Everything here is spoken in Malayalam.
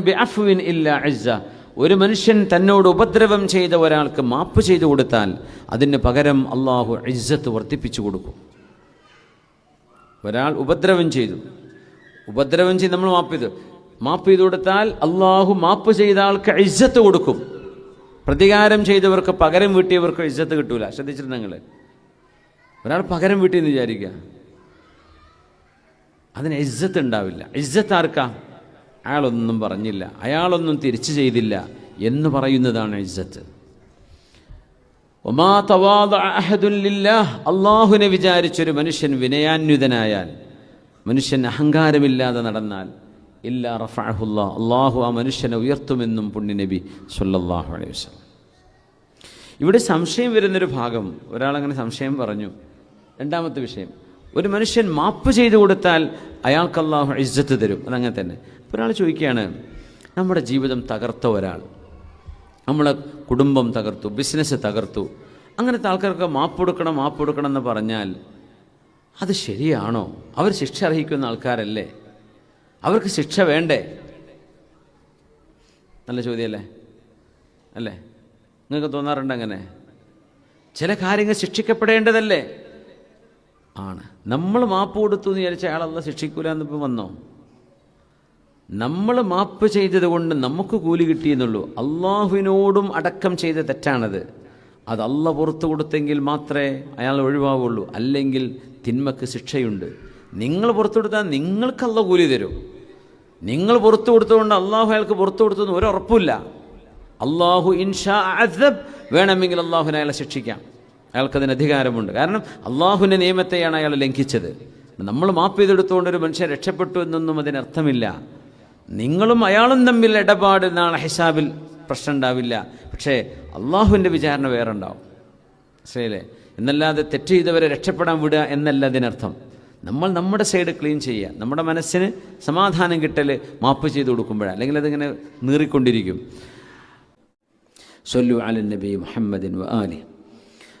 ബി അഫ്വിൻ ഒരു മനുഷ്യൻ തന്നോട് ഉപദ്രവം ചെയ്ത ഒരാൾക്ക് മാപ്പ് ചെയ്തു കൊടുത്താൽ അതിന് പകരം അള്ളാഹു ഇജ്ജത്ത് വർദ്ധിപ്പിച്ചു കൊടുക്കും. ഒരാൾ ഉപദ്രവം ചെയ്തു. ഉപദ്രവം ചെയ്ത് നമ്മൾ മാപ്പ് ചെയ്തു. മാപ്പ് ചെയ്തു കൊടുത്താൽ അള്ളാഹു മാപ്പ് ചെയ്ത ആൾക്ക് ഇജ്ജത്ത് കൊടുക്കും. പ്രതികാരം ചെയ്തവർക്ക് പകരം വീട്ടിയവർക്ക് ഇജ്ജത്ത് കിട്ടൂല. ശ്രദ്ധിച്ചിരുന്നെങ്കിൽ ഒരാൾ പകരം വീട്ടിയെന്ന് വിചാരിക്കുക. അതിന് ഇജ്ജത്ത് ഉണ്ടാവില്ല ഇജ്ജത്ത് ആർക്കാ അയാളൊന്നും പറഞ്ഞില്ല. അയാളൊന്നും തിരിച്ചു ചെയ്തില്ല എന്ന് പറയുന്നതാണ് ഇജ്ജത്ത്. ഒമാ തവാദ അഹദുല്ലില്ലാഹ് അള്ളാഹുവിനെ വിചാരിച്ചൊരു മനുഷ്യൻ വിനയാന്വിതനായാൽ മനുഷ്യൻ അഹങ്കാരമില്ലാതെ നടന്നാൽ ഇല്ലാ റഫാഹുല്ല അള്ളാഹു ആ മനുഷ്യനെ ഉയർത്തുമെന്നും പുണ്യനബി സുല്ലാഹു അലൈഹി വസല്ലം. ഇവിടെ സംശയം വരുന്നൊരു ഭാഗം ഒരാളങ്ങനെ സംശയം പറഞ്ഞു. രണ്ടാമത്തെ വിഷയം ഒരു മനുഷ്യൻ മാപ്പ് ചെയ്തു കൊടുത്താൽ അയാൾക്ക് അള്ളാഹു ഇജ്ജത്ത് തരും. അതങ്ങനെ തന്നെ. ഒരാൾ ചോദിക്കുകയാണ് നമ്മുടെ ജീവിതം തകർത്ത ഒരാൾ. നമ്മളെ കുടുംബം തകർത്തു ബിസിനസ് തകർത്തു. അങ്ങനത്തെ ആൾക്കാർക്ക് മാപ്പ് കൊടുക്കണം മാപ്പ് കൊടുക്കണം എന്ന് പറഞ്ഞാൽ അത് ശരിയാണോ? അവർ ശിക്ഷ അർഹിക്കുന്ന ആൾക്കാരല്ലേ? അവർക്ക് ശിക്ഷ വേണ്ടേ? നല്ല ചോദ്യമല്ലേ? അല്ലേ? നിങ്ങൾക്ക് തോന്നാറുണ്ട് അങ്ങനെ ചില കാര്യങ്ങൾ ശിക്ഷിക്കപ്പെടേണ്ടതല്ലേ? ആണ്. നമ്മൾ മാപ്പ് കൊടുത്തു എന്ന് വിചാരിച്ച അയാളല്ല ശിക്ഷിക്കൂല എന്നിപ്പോൾ വന്നോ? നമ്മൾ മാപ്പ് ചെയ്തത് കൊണ്ട് നമുക്ക് കൂലി കിട്ടിയെന്നുള്ളൂ. അള്ളാഹുവിനോടും അടക്കം ചെയ്ത തെറ്റാണത്. അത് അല്ല പുറത്തു കൊടുത്തെങ്കിൽ മാത്രമേ അയാൾ ഒഴിവാവുള്ളൂ. അല്ലെങ്കിൽ തിന്മക്ക് ശിക്ഷയുണ്ട്. നിങ്ങൾ പുറത്തു കൊടുത്താൽ നിങ്ങൾക്ക് അല്ല കൂലി തരും. നിങ്ങൾ പുറത്തു കൊടുത്തുകൊണ്ട് അള്ളാഹു അയാൾക്ക് പുറത്തു കൊടുത്തെന്ന് ഒരു ഉറപ്പില്ല അള്ളാഹു ഇൻഷാ അസബ് വേണമെങ്കിൽ അള്ളാഹുവിനെ അയാളെ ശിക്ഷിക്കാം. അയാൾക്കതിന് അധികാരമുണ്ട്. കാരണം അള്ളാഹുവിന്റെ നിയമത്തെയാണ് അയാൾ ലംഘിച്ചത്. നമ്മൾ മാപ്പ് ചെയ്തെടുത്തുകൊണ്ട് ഒരു മനുഷ്യൻ രക്ഷപ്പെട്ടു എന്നൊന്നും അതിനർത്ഥമില്ല. നിങ്ങളും അയാളും തമ്മിൽ ഇടപാട് നാളെ ഹിസാബിൽ പ്രശ്നം ഉണ്ടാവില്ല. പക്ഷേ അള്ളാഹുവിന്റെ വിചാരണ വേറെ ഉണ്ടാവും ശരിയല്ലേ എന്നല്ലാതെ തെറ്റ് ചെയ്തവരെ രക്ഷപ്പെടാൻ വിടുക എന്നല്ല അതിനർത്ഥം. നമ്മൾ നമ്മുടെ സൈഡ് ക്ലീൻ ചെയ്യുക. നമ്മുടെ മനസ്സിന് സമാധാനം കിട്ടൽ മാപ്പ് ചെയ്ത് കൊടുക്കുമ്പോഴാണ് അല്ലെങ്കിൽ അതിങ്ങനെ നീറിക്കൊണ്ടിരിക്കും. സൊല്ലു അലൻ നബി മുഹമ്മദിൻ വആലി